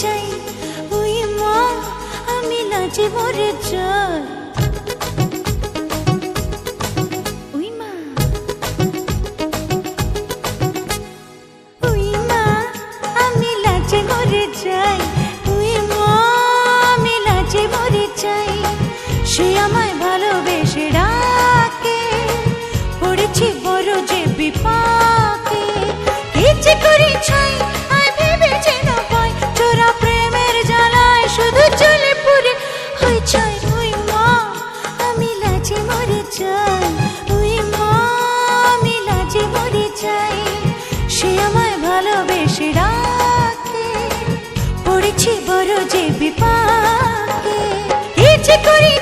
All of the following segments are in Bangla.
চাই। ওই মা আমি নাচি মরে চাই লাজে মরে চাই ওই মা আমি লাজে মরে চাই সে আমায় ভালোবেসে রাখে, পড়েছি বড় যে বিপাকে। ইচ্ছে করে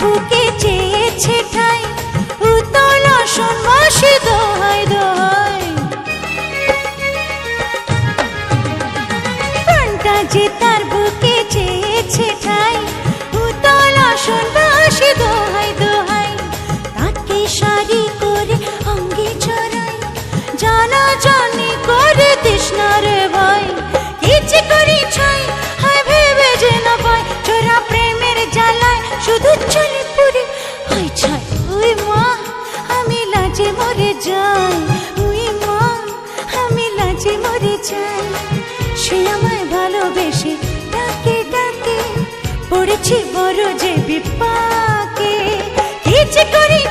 বুকে চেয়েছে ঠাই। উতল সন্ন্যাসী দোহাই দোহাই। প্রাণটা যায় ওই মা আমি লাজে মরে যাই। সে আমায় ভালোবেসে ডাকে ডাকে, পড়েছি বড় যে বিপাকে। কি যে করি